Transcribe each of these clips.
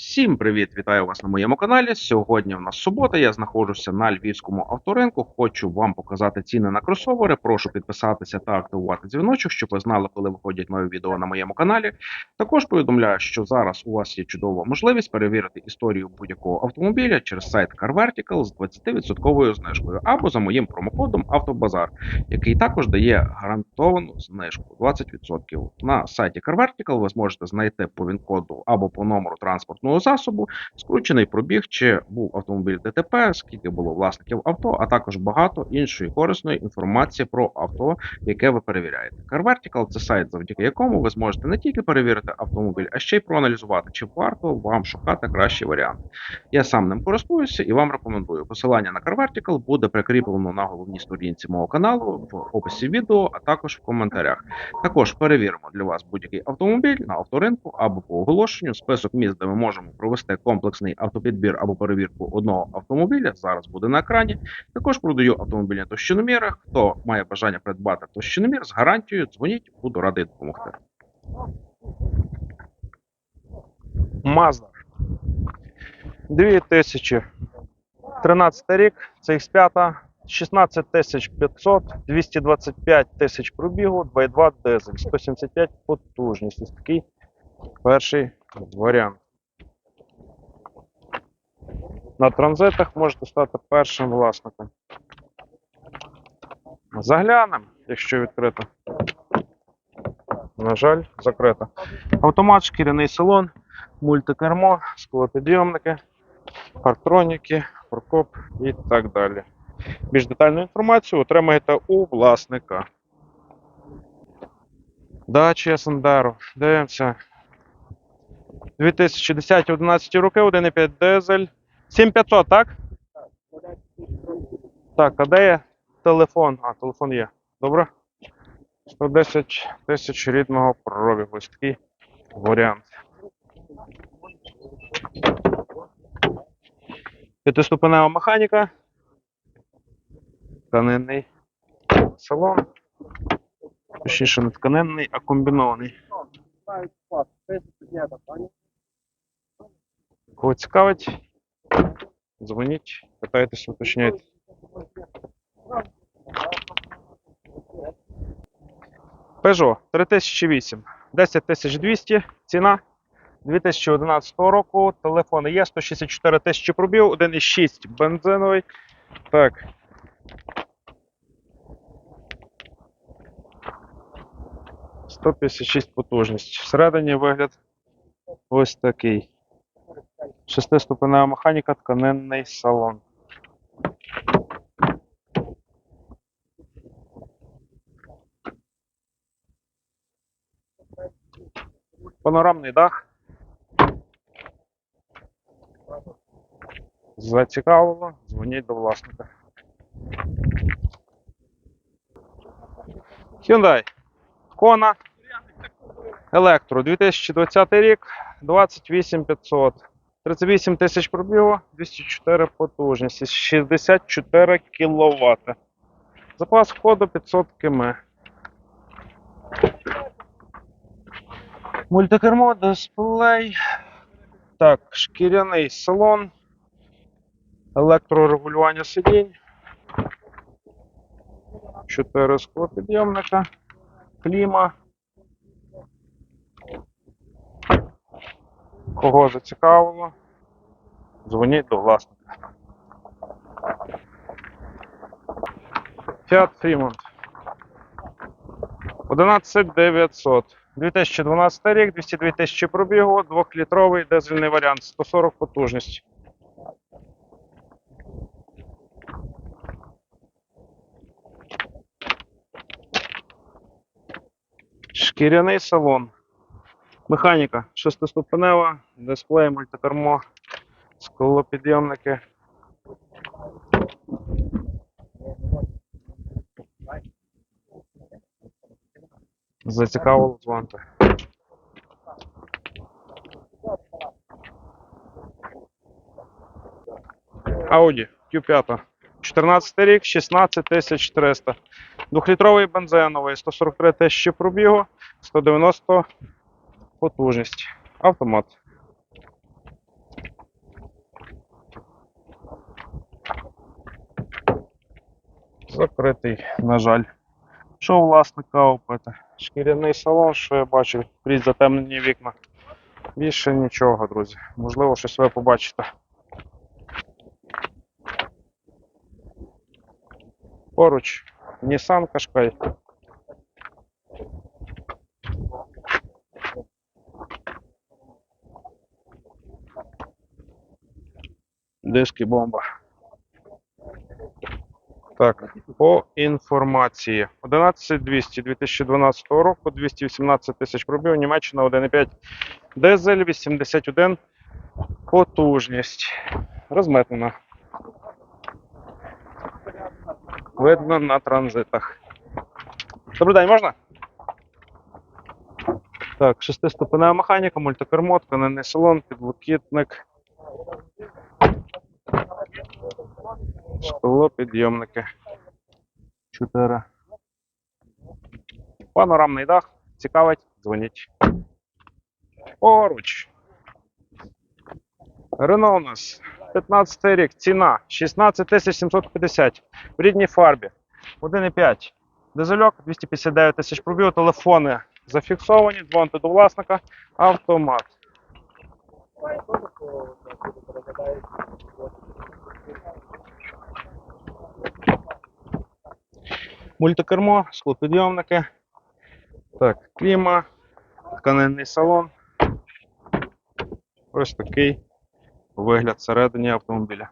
Всім привіт! Вітаю вас на моєму каналі. Сьогодні в нас субота. Я знаходжуся на львівському авторинку. Хочу вам показати ціни на кросовери. Прошу підписатися та активувати дзвіночок, щоб ви знали, коли виходять нові відео на моєму каналі. Також повідомляю, що зараз у вас є чудова можливість перевірити історію будь-якого автомобіля через сайт CarVertical з 20% знижкою або за моїм промокодом Автобазар, який також дає гарантовану знижку 20%. На сайті CarVertical ви зможете знайти по він-коду або по номеру транспортного засобу, скручений пробіг, чи був автомобіль ДТП, скільки було власників авто, а також багато іншої корисної інформації про авто, яке ви перевіряєте. CarVertical – це сайт, завдяки якому ви зможете не тільки перевірити автомобіль, а ще й проаналізувати, чи варто вам шукати кращий варіант. Я сам ним користуюся і вам рекомендую. Посилання на CarVertical буде прикріплено на головній сторінці мого каналу в описі відео, а також в коментарях. Також перевіримо для вас будь-який автомобіль на авторинку або по оголошенню. Список міст, де ми можемо провести комплексний автопідбір або перевірку одного автомобіля. Зараз буде на екрані. Також продаю автомобільні товщиноміри. Хто має бажання придбати товщиномір з гарантією, дзвоніть, буду радий допомогти. Mazda. 2013 рік, це X5, 16 500, 225 тисяч пробігу, 2.2 дизель, 175 потужність. Ось такий перший варіант. На транзитах можете стати першим власником. Заглянемо, якщо відкрито. На жаль, закрито. Автомат, шкіряний салон, мультикермо, склопідйомники, парктроніки, прокоп і так далі. Більш детальну інформацію отримаєте у власника. Дача Сандеро. Дивимося. 2010-11 роки, 1,5 дизель. 7500, так? Так, а де є телефон? А, телефон є. Добре. 110 тисяч рідного пробігу. Ось такий варіант. П'ятиступенева механіка. Тканинний салон. Точніше, не тканинний, а комбінований. Кого цікавить, дзвоніть, питайтесь, уточняйте. Peugeot 3008, 10200, ціна 2011 року. Телефон є 164 тисячі пробів, 1,6 бензиновий. Так. «156 потужність. Всередині вигляд ось такий. Шестиступенева механіка, тканинний салон. Панорамний дах. Зацікавило, дзвоніть до власника. Hyundai Kona Електро 2020 рік, 28500. 38 тисяч пробігу, 204 потужності, 64 кВт. Запас ходу 500 км. Мультикермо, дисплей. Так, шкіряний салон. Електрорегулювання сидінь. 4 склопідйомника. Кліма. Кого зацікавило? Дзвоніть до власника. Fiat Fremont. 11900. 2012 рік, 202 тисячі пробігу, 2-літровий дизельний варіант, 140 потужність. Шкіряний салон. Механіка шестиступенева, дисплей, мультикермо, склопідйомники. Зацікавило дзвонити. Audi Q5. 14 рік, 16 300. Двохлітровий бензиновий, 143 тисячі пробігу, 190 потужність, автомат. Закритий, на жаль. Що власника опита? Шкіряний салон, що я бачив, крізь затемнені вікна. Більше нічого, друзі. Можливо, щось ви побачите. Поруч Nissan кашкай. Диски бомба. Так, по інформації. 11200 2012 року, 218 тисяч пробів, Німеччина 1,5 дизель, 81 потужність. Розметнена. Видно на транзитах. Добрий день, можна? Так, шестиступенева механіка, мультикермо, тканинний салон, підлокітник. Шклопідйомники. Чотири. Панорамний дах. Цікавить, дзвоніть. Поруч. Рено у нас 15 рік, ціна 16 750 в рідній фарбі. 1,5. Дизельок 259 тисяч пробів, телефони зафіксовані, дзвоните до власника, автомат. Мультикермо, склопідйомники. Так, кліма, тканинний салон. Ось такий вигляд всередині автомобіля.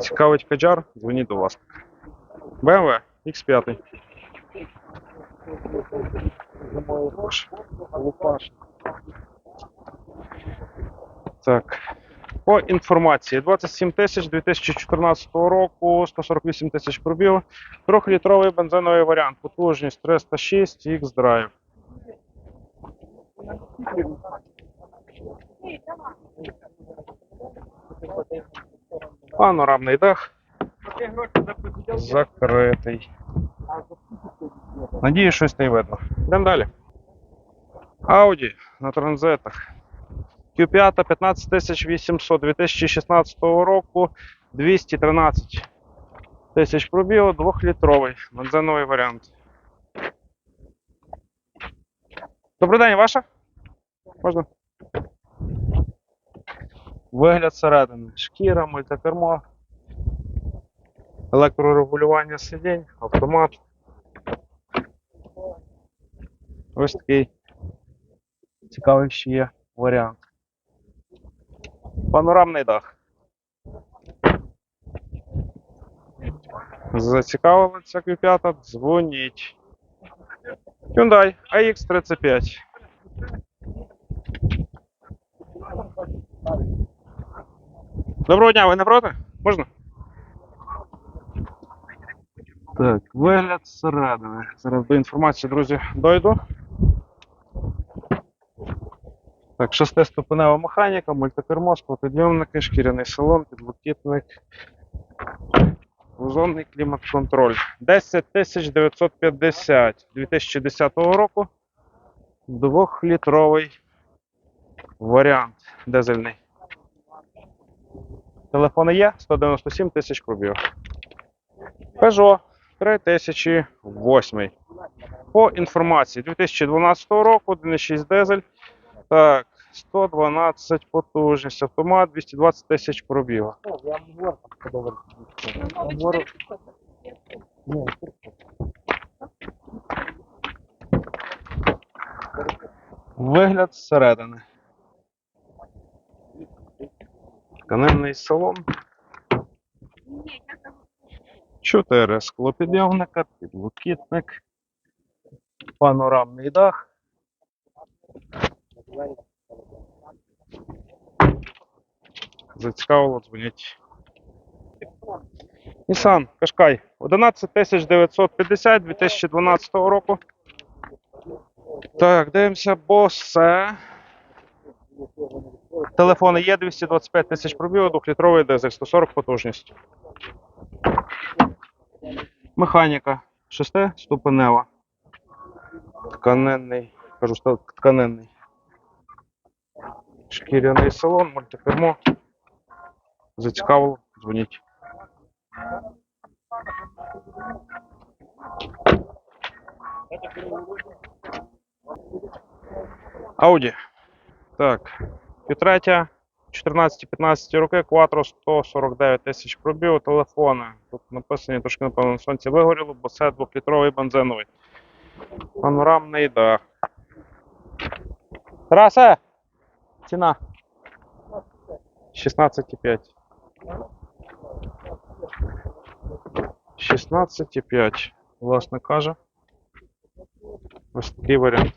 Цікавить Каджар, дзвоніть до власника. BMW X5. Так. По інформації 27 тисяч 2014 року, 148 тисяч пробіг, трьохлітровий бензиновий варіант, потужність 306 X-Drive. Панорамний дах. Закритий. Надіюсь, щось не видно. Йдемо далі. Audi на транзитах. Q5 15800 2016 року 213 тисяч пробігу, 2-літровий бензиновий варіант. Добрий день, ваша? Можна? Вигляд всередини. Шкіра, мультикермо, електрорегулювання сидінь, автомат. Ось такий цікавий ще є варіант. Панорамний дах. Зацікавила ця Q5, дзвоніть. Hyundai AX35. Доброго дня, ви не проти? Можна? Так, вигляд зсередини. Зараз до інформації, друзі, дойду. Так, шестиступенева механіка, мультикермо, склопідйомники, шкіряний салон, підлокітник, озонний клімат-контроль. 10 950 2010 року. Двохлітровий варіант дизельний. Телефони є 197 тисяч пробіг. Peugeot 3008. По інформації 2012 року, 1,6 дизель. Так, 112 потужність, автомат 220 тисяч пробігу. Вигляд зсередини. Тканинний салон. Чотири склопідйомника, підлокітник, панорамний дах. Зацікавило, дзвоніть. Nissan Qashqai 11950 2012 року. Так, дивимося, Bose. Телефони є 225 тисяч пробігу, 2-літровий дизель, 140 потужність. Механіка 6 ступенева. Тканинний. Кажу, тканинний. Шкіряний салон, мультикермо. Зацікавило, дзвоніть. Ауді. Так. Півтретя, 14-15 роки, Quattro 149 тисяч пробігу, телефони. Тут написані трошки, напевно, на сонці вигоріло, бо це 2-літровий бензиновий. Панорамний дах. Тарасе! Ціна 16,5. 16,5, власне каже. Ось такий варіант.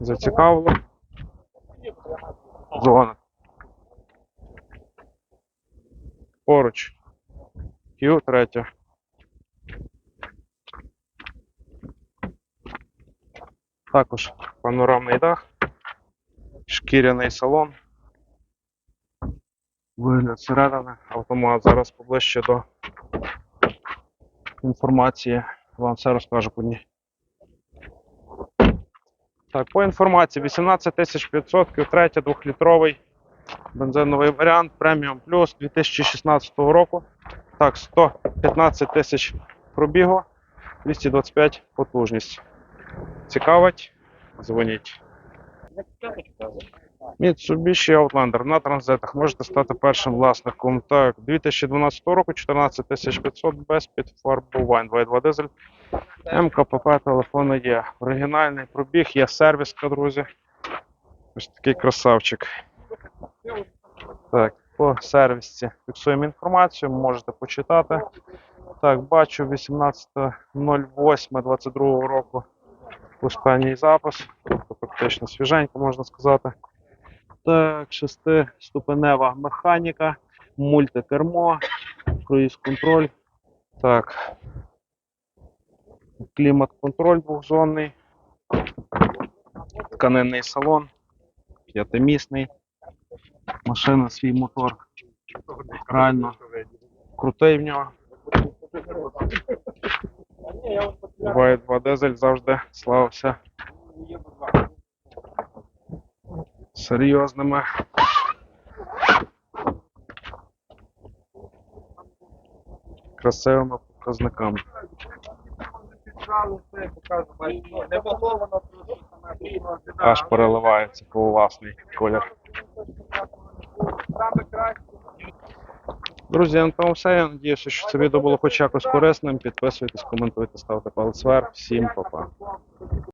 Зацікавило. Зона. Поруч. Q3. Також панорамний дах, шкіряний салон. Вигляд зсередини, автомат зараз поближче до інформації. Вам все розкажу по ній. Так, по інформації 18500, Q3, 2-літровий бензиновий варіант, преміум плюс 2016 року. Так, 115 тисяч пробігу, 225 потужність. Цікавить? Дзвоніть. Mitsubishi Outlander на транзитах можете стати першим власником. Так, 2012 року 14 500 без підфарбувань. 2.2 дизель. МКПП телефони є. Оригінальний пробіг, є сервіска, друзі. Ось такий красавчик. Так, по сервісці фіксуємо інформацію, можете почитати. Так, бачу 18.08.22 року останній запис, тобто практично свіженько можна сказати. Так, шестиступенева механіка, мультикермо, круїз-контроль. Так. Клімат-контроль двохзонний. Тканинний салон. П'ятимісний. Машина свій мотор. Реально крутий в нього. 2.2 дизель завжди славився серйозними. Красивими показниками. Аж переливається по власний колір. Друзі, на тому все. Я надіюся, що це відео було хоч якось корисним. Підписуйтесь, коментуйте, ставте палець вверх. Всім па-па.